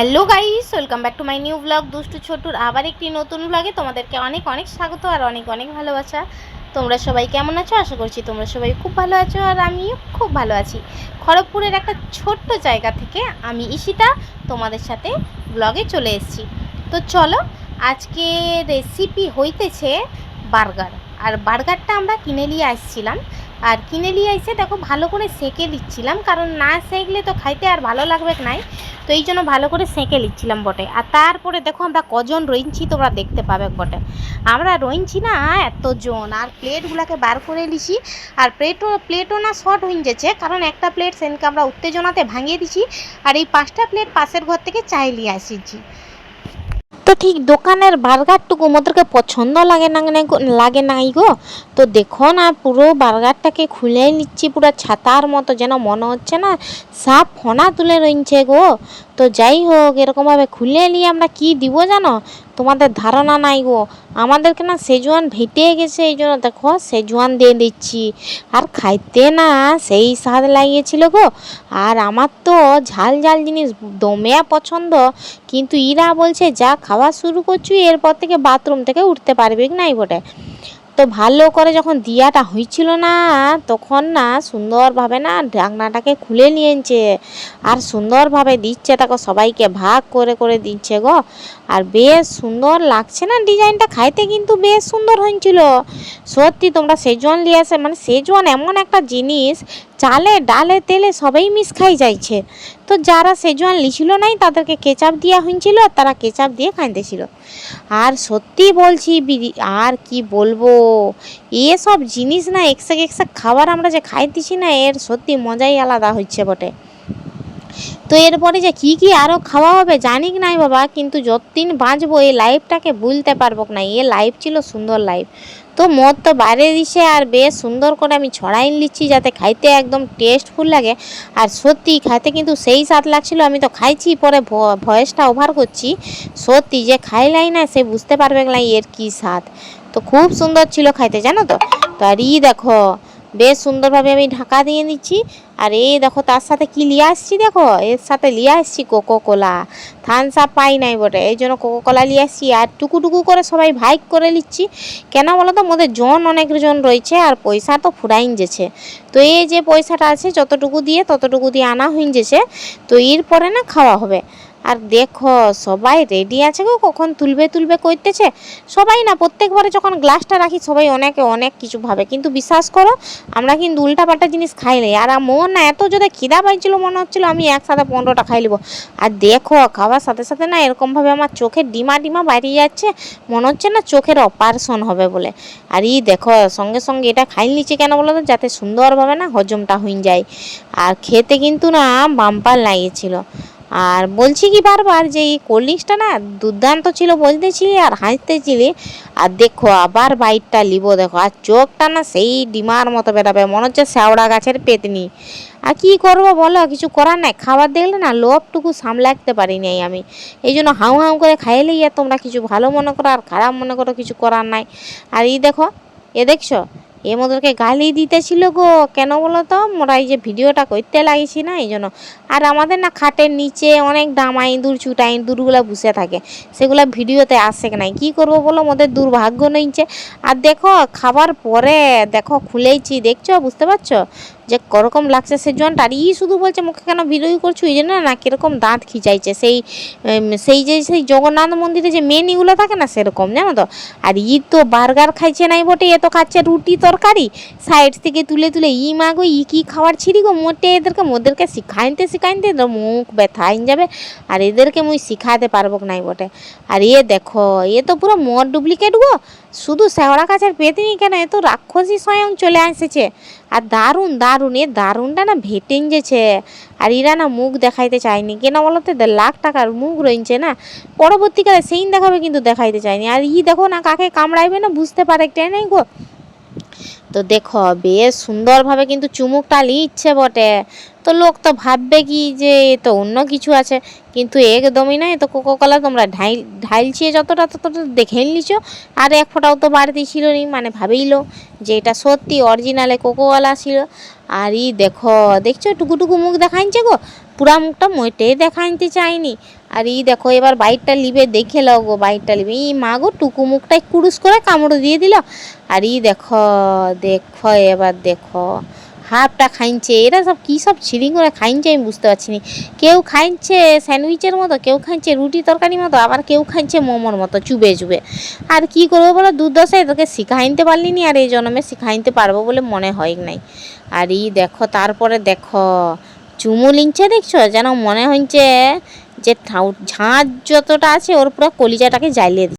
Hello guys welcome back to my new blog দুষ্টু ছোটুর আবার একটি নতুন ব্লগে তোমাদেরকে অনেক অনেক স্বাগত আর অনেক অনেক ভালোবাসা। তোমরা সবাই কেমন আছো? আশা করছি তোমরা সবাই খুব ভালো আছো আর আমিও খুব ভালো আছি। খড়গপুরের একটা ছোট্ট জায়গা থেকে আমি ঈশিতা তোমাদের সাথে ব্লগে চলে এসেছি। তো চলো, আজকে রেসিপি হইতেছে বার্গার। আর বার্গারটা আমরা কিনে নিয়ে আসছিলাম। আর কিনে নিয়ে এসে দেখো ভালো করে সেঁকে দিচ্ছিলাম, কারণ না সেঁকলে তো খাইতে আর ভালো লাগবে নাই। তো এই জন্য ভালো করে সেঁকে নিচ্ছিলাম বটে। আর তারপরে দেখো আমরা কজন রইছি তোমরা দেখতে পাবে বটে। আমরা রইছি না এতজন, আর প্লেটগুলোকে বার করে লিছি আর প্লেটও প্লেটও না শর্ট হয়ে যাচ্ছে, কারণ একটা প্লেট সেনকে আমরা উত্তেজনাতে ভাঙিয়ে দিছি। আর এই পাঁচটা প্লেট পাশের ঘর থেকে চাই নিয়ে আসিছি তো ঠিক দোকানের বার্গারটুকু মোদেরকে পছন্দ লাগে না লাগে নাই গো। তো দেখো না পুরো বার্গারটাকে খুলে নিচ্ছি, পুরো ছাতার মতো যেন মনে হচ্ছে না, সাপ ফোনা তুলে রইছে গো। তো যাই হোক, এরকমভাবে খুলে নিয়ে আমরা কি দিব জানো? তোমাদের ধারণা নাই গো। আমাদেরকে না সেজুয়ান ভেটে গেছে এই জন্য দেখো, সেজুয়ান দিয়ে দিচ্ছি। আর খাইতে না সেই স্বাদ লাগিয়েছিল গো। আর আমার তো ঝাল ঝাল জিনিস দমে পছন্দ। কিন্তু ইরা বলছে, যা খাওয়া শুরু করছি, এরপর থেকে বাথরুম থেকে উঠতে পারবি নাই বটে? তো ভালো করে যখন দিয়াটা হয়েছিল না, তখন না সুন্দরভাবে না ঢাকনাটাকে খুলে নিয়েছে। আর সুন্দরভাবে দিচ্ছে, তাকে সবাইকে ভাগ করে করে দিচ্ছে গো। আর বেশ সুন্দর লাগছে না ডিজাইনটা, খাইতে কিন্তু বেশ সুন্দর হয়েছিল সত্যি তোমরা সেজন নিয়ে আসে মানে সেজন এমন একটা জিনিস চালে, ডালে, তেলে সবাই মিস খাই যাইছে। তো যারা সেজওয়ান লিছিল নাই, তাদেরকে কেচাপ দিয়া হয়েছিল আর তারা কেচাপ দিয়ে খাইতেছিল আর সত্যি বলছি আর কি বলব? এসব জিনিস না, একসাথে একসাথে খাবার আমরা যে খাইতেছি না, এর সত্যি মজাই আলাদা হচ্ছে বটে। তো এরপরে যে কি কি আরও খাওয়া হবে জানি নাই বাবা, কিন্তু যতদিন বাঁচবো এই লাইফটাকে ভুলতে পারব না। এ লাইফ ছিল সুন্দর লাইফ। তো মদ তো বাইরে দিছে আর বেশ সুন্দর করে আমি ছড়াই নিচ্ছি যাতে খাইতে একদম টেস্টফুল লাগে। আর সত্যি খাইতে কিন্তু সেই স্বাদ লাগছিল, আমি তো খাইছি, পরে ভয়েসটা ওভার করছি। সত্যি যে খাইলাই না, সে বুঝতে পারবে না এর কি স্বাদ। তো খুব সুন্দর ছিল খাইতে, জানো তো? তো আর ই দেখো বেশ সুন্দরভাবে আমি ঢাকা দিয়ে নিচ্ছি। আর এই দেখো, তার সাথে কি লিয়ে আসছি দেখো? এর সাথে লিয়ে আসছি কোকো কোলা থানস আপ পাই নাই বটে। এই জন্য কোকো কোলা লিয়ে আসছি। আর টুকু টুকু করে সবাই ভাইক করে নিচ্ছি। কেন বলো তো মোদের জন অনেকজন রয়েছে আর পয়সা তো ফুরাইন যেছে তো এই যে পয়সাটা আছে, যতটুকু দিয়ে ততটুকু দিয়ে আনা হইন যেছে তো এর পরে না খাওয়া হবে। আর দেখো, সবাই রেডি আছে গো। কখন তুলবে তুলবে করতেছে সবাই না, প্রত্যেকবারে যখন গ্লাসটা রাখি, সবাই অনেকে অনেক কিছু ভাবে। কিন্তু বিশ্বাস করো, আমরা কিন্তু উল্টাপাল্টা জিনিস খাই নাই। আর মন না, এত যদি খিদা পাইছিল, মনে হচ্ছিল আমি একসাথে পনেরোটা খাই লিব আর দেখো, খাওয়ার সাথে সাথে না, এরকমভাবে আমার চোখের ডিমা ডিমা বাইরে যাচ্ছে। মনে হচ্ছে না চোখের অপারেশন হবে বলে। আর ই দেখো, সঙ্গে সঙ্গে এটা খাই নিচ্ছে কেন বলো তো? যাতে সুন্দরভাবে না হজমটা হয়ে যায়। আর খেতে কিন্তু না বাম্পার লাগিয়েছিল। আর বলছি কি বারবার যে এই কোল্ড ড্রিঙ্কসটা না দুর্দান্ত ছিল বলতেছিলি আর হাসতেছিলি আর দেখো, আবার বাইটটা লিব, দেখো, আর চোখটা না সেই ডিমার মতো বেরাবে, মনে হচ্ছে শ্যাওড়া গাছের পেতনি। আর কি করব বলো, কিছু করার নাই, খাবার দেখলে না লোভটুকু সামলাতে পারি নাই আমি। এই জন্য হাউ হাউ করে খাইলেই আর তোমরা কিছু ভালো মনে করো আর খারাপ মনে করো কিছু করার নাই। আর এই দেখো, এ দেখছ এ মোদেরকে গালি দিতেছিল গো। কেন বলো তো? মোরা এই যে ভিডিওটা করতে লাগিয়েছি না এই জন্য আর আমাদের না খাটের নিচে অনেক দামা ইঁদুর চুটা ইঁদুরগুলো বসে থাকে। সেগুলো ভিডিওতে আসে নাই। কি করব বলো? মোদের দুর্ভাগ্য নইছে আর দেখো, খাবার পরে, দেখো খুলেইছি দেখছ? বুঝতে পারছ? যে করকম লাগছে সে জনটা। আর ই শুধু বলছে, মুখে কেন ভিডিও করছ? এই জন্য না কীরকম দাঁত খিচাইছে। সেই সেই যে, সেই জগন্নাথ মন্দিরে যে মেন ইগুলো থাকে না সেরকম, জানো তো? আর ই তো বার্গার খাইছে নাই বটে, এ তো খাচ্ছে রুটি তরকারি। সাইড থেকে তুলে তুলে, ই মা গো, ই কি খাবার ছিড়ি গো? মোটে এদেরকে, মোদেরকে শিখাইতে শিখাইতে মুখ ব্যথা আইন যাবে। আর এদেরকে মুই শিখাতে পারব নাই বটে। আর এ দেখো, এ তো পুরো মর ডুপ্লিকেট গো। শুধু শেওড়া গাছের পেতিনি কেন? এ তো রাক্ষসী স্বয়ং চলে এসেছে আর দারুণ দারুণ, এ দারুণটা না ভেটেন যেছে। আর এরা না মুখ দেখাইতে চায়নি। কেন বলো তো লাখ টাকার মুখ রয়েছে না। পরবর্তীকালে সেইন দেখাবে কিন্তু দেখাইতে চায়নি। আর ই দেখো না কাকে কামড়াইবে না বুঝতে পারে নাই গো। তো দেখো, বেশ সুন্দরভাবে কিন্তু চুমুকটা লিচ্ছে বটে। তো লোক তো ভাববে কি যে এ তো অন্য কিছু আছে, কিন্তু একদমই এ তো কোকো কলা তোমরা ঢাইল ঢাইলছে যতটা ততটা দেখে নিলিছ আর এক ফোঁটাও তো বাড়তি ছিল নি মানে ভাবেইলো যে এটা সত্যি অরিজিনালে কোকোওয়ালা ছিল। আর ই দেখো, দেখছ, টুকুটুকু মুখ দেখাইছে গো? পুরা মুখটা মোটেই দেখাইতে চাইনি। আর ই দেখো, এবার বাইকটা লিবে, দেখে লও গো বাইকটা লিবে। ই মা গো, টুকু মুখটাই কুরুস করে কামড় দিয়ে দিল। আর ই দেখো দেখো, এবার দেখো। হাফটা খাইছে এরা সব কী সব ছিঁড়ি করে খাইছে আমি বুঝতে পারছি না। কেউ খাইছে স্যান্ডউইচের মতো, কেউ খাইছে রুটি তরকারির মতো, আবার কেউ খাইছে মোমোর মতো, চুবে চুবে। আর কি করব বলো, দুর্দশায় তোকে শিখাইতে পারলি নি আর এই জন্মে শিখাইতে পারব বলে মনে হয় নাই। আর ই দেখো, তারপরে দেখো, চুমু লিংছে দেখছ? যেন মনে হচ্ছে যে ঠাউ- ঝাঁঝ যতটা আছে ওর পুরো কলিজাটাকে জ্বালিয়ে